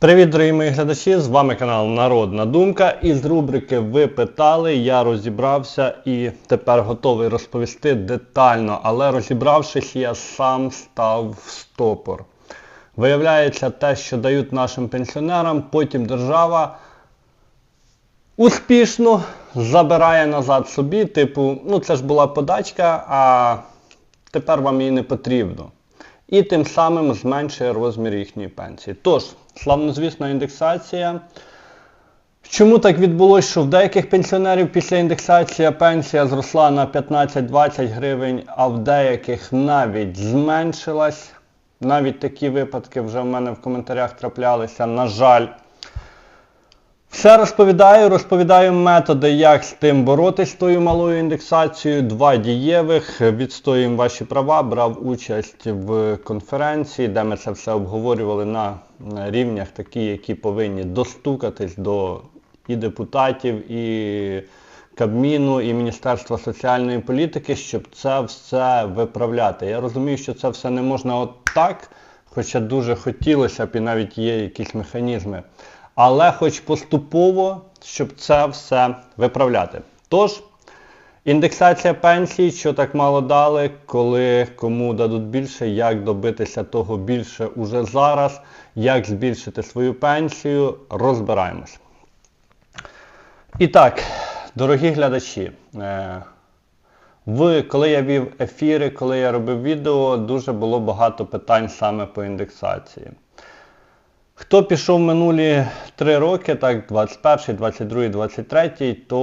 Привіт, дорогі мої глядачі! З вами канал Народна Думка. І з рубрики Ви питали, я розібрався і тепер готовий розповісти детально, але розібравшись, я сам став в стопор. Виявляється, те, що дають нашим пенсіонерам, потім держава успішно забирає назад собі, типу, ну це ж була подачка, а тепер вам її не потрібно. І тим самим зменшує розмір їхньої пенсії. Тож, славнозвісна індексація. Чому так відбулося, що в деяких пенсіонерів після індексації пенсія зросла на 15-20 гривень, а в деяких навіть зменшилась. Навіть такі випадки вже в мене в коментарях траплялися, на жаль. Все розповідаю, розповідаю методи, як з тим боротись з тою малою індексацією. Два дієвих. Відстоюємо ваші права. Брав участь в конференції, де ми це все обговорювали на рівнях, такі, які повинні достукатись до і депутатів, і Кабміну, і Міністерства соціальної політики, щоб це все виправляти. Я розумію, що це все не можна от так, хоча дуже хотілося б і навіть є якісь механізми але хоч поступово, щоб це все виправляти. Тож, індексація пенсій, що так мало дали, коли кому дадуть більше, як добитися того більше уже зараз, як збільшити свою пенсію, розбираємось. І так, дорогі глядачі, е, в, коли я вів ефіри, коли я робив відео, дуже було багато питань саме по індексації. Хто пішов минулі три роки, так, 21, 22, 23, то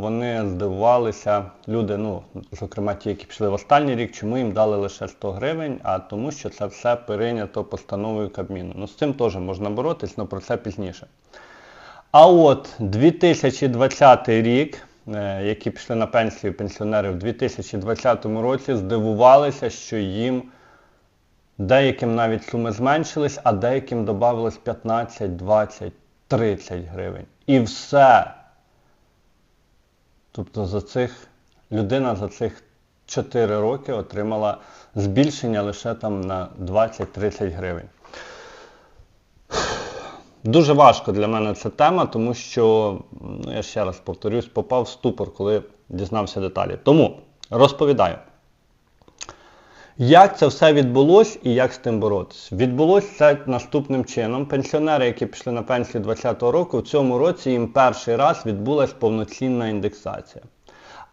вони здивувалися, люди, ну, зокрема ті, які пішли в останній рік, чому їм дали лише 100 гривень, а тому що це все перейнято постановою Кабміну. Ну, з цим теж можна боротись, але про це пізніше. А от 2020 рік, е, які пішли на пенсію пенсіонери в 2020 році, здивувалися, що їм Деяким навіть суми зменшились, а деяким додавалось 15, 20, 30 гривень. І все. Тобто за цих людина за цих 4 роки отримала збільшення лише там на 20-30 гривень. Дуже важко для мене ця тема, тому що, ну я ще раз повторюсь, попав в ступор, коли дізнався деталі. Тому розповідаю. Як це все відбулося і як з тим боротися? Відбулося це наступним чином. Пенсіонери, які пішли на пенсію 2020 року, в цьому році їм перший раз відбулася повноцінна індексація.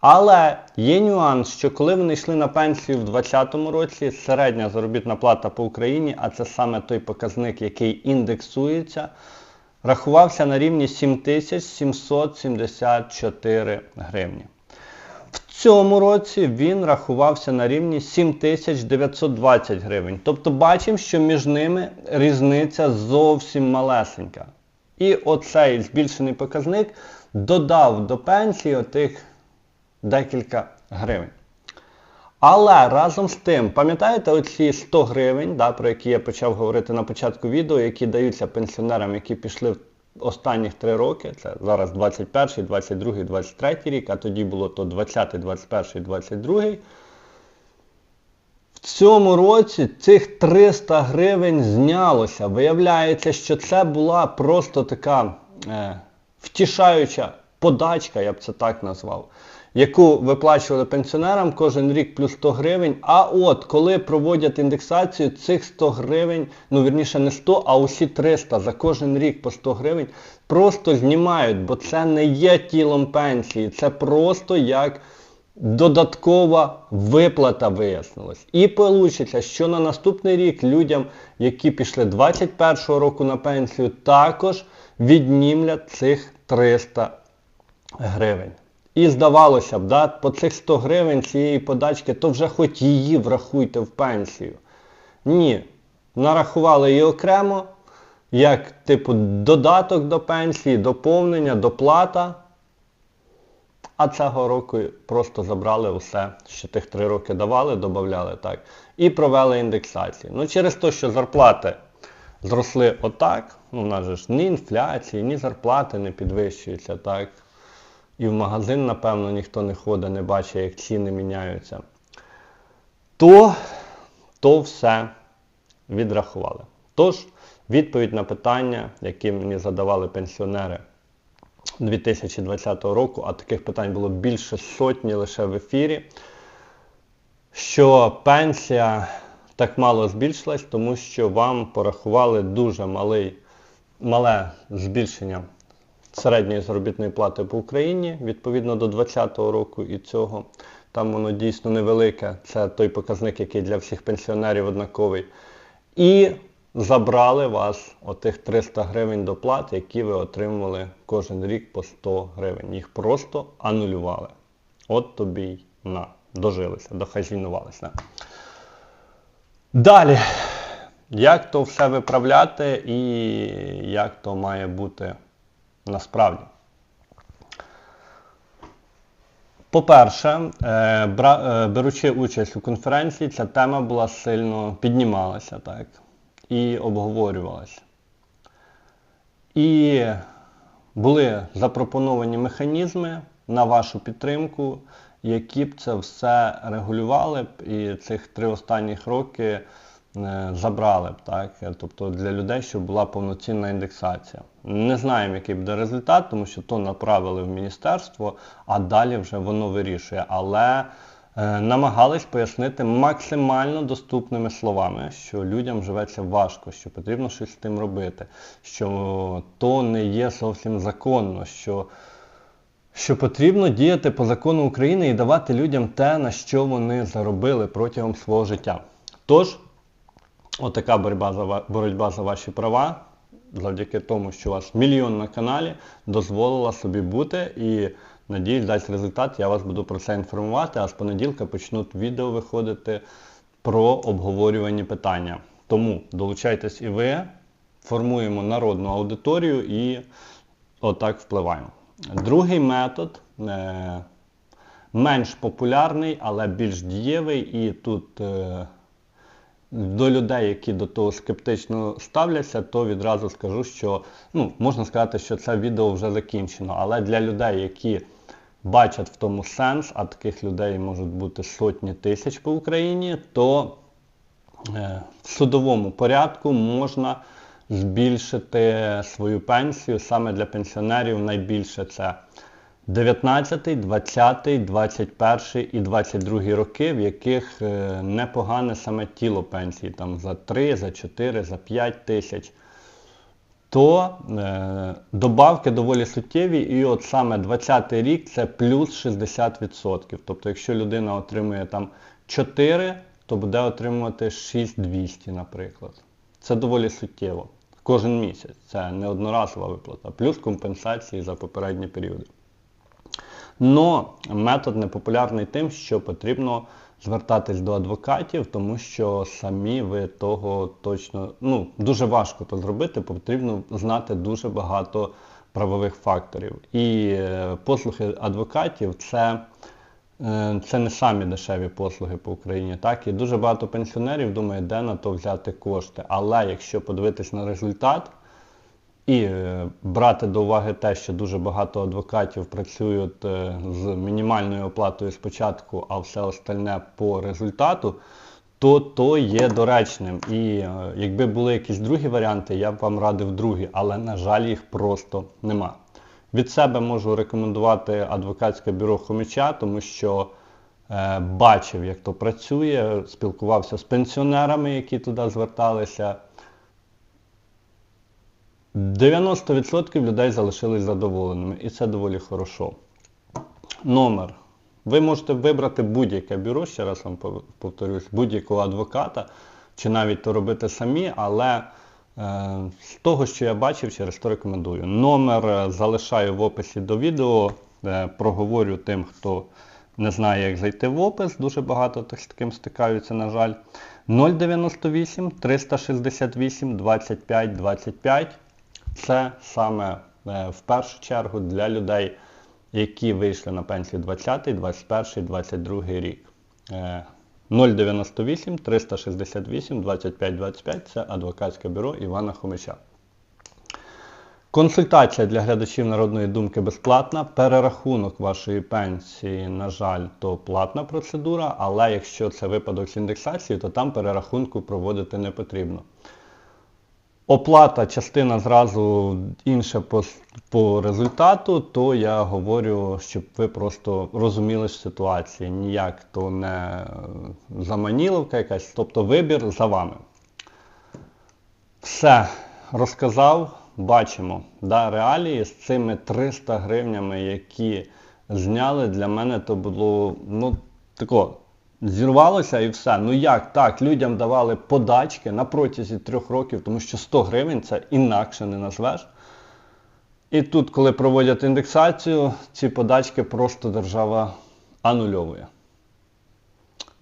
Але є нюанс, що коли вони йшли на пенсію в 2020 році, середня заробітна плата по Україні, а це саме той показник, який індексується, рахувався на рівні 7774 гривні. Цьому році він рахувався на рівні 7920 гривень. Тобто бачимо, що між ними різниця зовсім малесенька. І оцей збільшений показник додав до пенсії отих декілька гривень. Але разом з тим, пам'ятаєте оці 100 гривень, да, про які я почав говорити на початку відео, які даються пенсіонерам, які пішли в останніх три роки, це зараз 21, 22, 23 рік, а тоді було то 20, 21, 22. В цьому році цих 300 гривень знялося. Виявляється, що це була просто така е, втішаюча подачка, я б це так назвав яку виплачували пенсіонерам кожен рік плюс 100 гривень. А от коли проводять індексацію, цих 100 гривень, ну вірніше не 100, а усі 300 за кожен рік по 100 гривень, просто знімають, бо це не є тілом пенсії, це просто як додаткова виплата вияснилась. І вийде, що на наступний рік людям, які пішли 21 року на пенсію, також віднімлять цих 300 гривень. І здавалося б, да, по цих 100 гривень цієї подачки, то вже хоч її врахуйте в пенсію. Ні. Нарахували її окремо, як типу додаток до пенсії, доповнення, доплата. А цього року просто забрали все, що тих 3 роки давали, додавали так. І провели індексацію. Ну через те, що зарплати зросли отак, ну у нас же ж ні інфляції, ні зарплати не підвищуються так і в магазин, напевно, ніхто не ходить, не бачить, як ціни міняються, то то все відрахували. Тож, Відповідь на питання, які мені задавали пенсіонери 2020 року, а таких питань було більше сотні лише в ефірі, що пенсія так мало збільшилась, тому що вам порахували дуже малий, мале збільшення середньої заробітної плати по Україні відповідно до 2020 року і цього. Там воно дійсно невелике, це той показник, який для всіх пенсіонерів однаковий. І забрали вас отих 300 гривень доплат, які ви отримували кожен рік по 100 гривень. Їх просто анулювали. От тобі й на. Дожилися, дохазінувалися. Далі, як то все виправляти і як то має бути насправді? По-перше, е, е, беручи участь у конференції, ця тема була сильно піднімалася так, і обговорювалася. І були запропоновані механізми на вашу підтримку, які б це все регулювали б і цих три останніх роки забрали б, так? Е, тобто для людей, щоб була повноцінна індексація. Не знаємо, який буде результат, тому що то направили в міністерство, а далі вже воно вирішує. Але е, намагались пояснити максимально доступними словами, що людям живеться важко, що потрібно щось з тим робити, що то не є зовсім законно, що що потрібно діяти по закону України і давати людям те, на що вони заробили протягом свого життя. Тож, отака боротьба за, боротьба за ваші права, завдяки тому, що у вас мільйон на каналі, дозволила собі бути і надіюсь, дасть результат. Я вас буду про це інформувати, а з понеділка почнуть відео виходити про обговорювані питання. Тому долучайтесь і ви, формуємо народну аудиторію і отак впливаємо. Другий метод е, менш популярний, але більш дієвий, і тут е, до людей, які до того скептично ставляться, то відразу скажу, що ну, можна сказати, що це відео вже закінчено. Але для людей, які бачать в тому сенс, а таких людей можуть бути сотні тисяч по Україні, то е, в судовому порядку можна збільшити свою пенсію саме для пенсіонерів найбільше це 19, 20, 21 і 22 роки, в яких е, непогане саме тіло пенсії, там за 3, за 4, за 5 тисяч. То е, добавки доволі суттєві, і от саме 20 рік це плюс 60%. Тобто, якщо людина отримує там 4, то буде отримувати 6200, наприклад. Це доволі суттєво. Кожен місяць. Це не одноразова виплата, плюс компенсації за попередні періоди. Но метод непопулярний тим, що потрібно звертатись до адвокатів, тому що самі ви того точно ну, дуже важко то зробити, потрібно знати дуже багато правових факторів. І е, послуги адвокатів це, е, це не самі дешеві послуги по Україні. Так? І дуже багато пенсіонерів думає, де на то взяти кошти. Але якщо подивитись на результат, і е, брати до уваги те, що дуже багато адвокатів працюють е, з мінімальною оплатою спочатку, а все остальне по результату, то то є доречним. І е, якби були якісь другі варіанти, я б вам радив другі, але, на жаль, їх просто нема. Від себе можу рекомендувати адвокатське бюро Хомича, тому що бачив, як то працює, спілкувався з пенсіонерами, які туди зверталися. 90% людей залишились задоволеними, і це доволі хорошо. Номер. Ви можете вибрати будь-яке бюро, ще раз вам повторюсь, будь-якого адвоката, чи навіть то робити самі, але е, з того, що я бачив, через то рекомендую. Номер е, залишаю в описі до відео, е, проговорю тим, хто не знає, як зайти в опис, дуже багато з таким стикаються, на жаль. 098 368 25 25. Це саме е, в першу чергу для людей, які вийшли на пенсію 20, 21, 22 рік. Е, 098 368 25 25 це адвокатське бюро Івана Хомича. Консультація для глядачів народної думки безплатна. Перерахунок вашої пенсії, на жаль, то платна процедура, але якщо це випадок з індексацією, то там перерахунку проводити не потрібно. Оплата частина зразу інша по, по результату, то я говорю, щоб ви просто розуміли ситуацію. Ніяк то не заманіловка якась, тобто вибір за вами. Все, розказав, бачимо. Да, реалії з цими 300 гривнями, які зняли, для мене то було, ну, тако, зірвалося і все. Ну як так? Людям давали подачки на протязі трьох років, тому що 100 гривень це інакше не назвеш. І тут, коли проводять індексацію, ці подачки просто держава анульовує.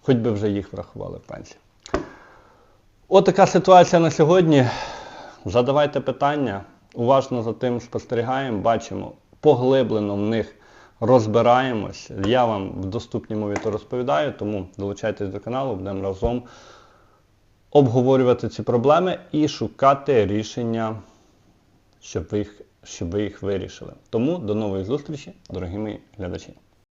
Хоч би вже їх врахували в пенсії. Отака ситуація на сьогодні. Задавайте питання, уважно за тим спостерігаємо, бачимо, поглиблено в них розбираємось. Я вам в доступній мові то розповідаю, тому долучайтесь до каналу, будемо разом обговорювати ці проблеми і шукати рішення, щоб ви їх, щоб ви їх вирішили. Тому до нової зустрічі, дорогі мої глядачі.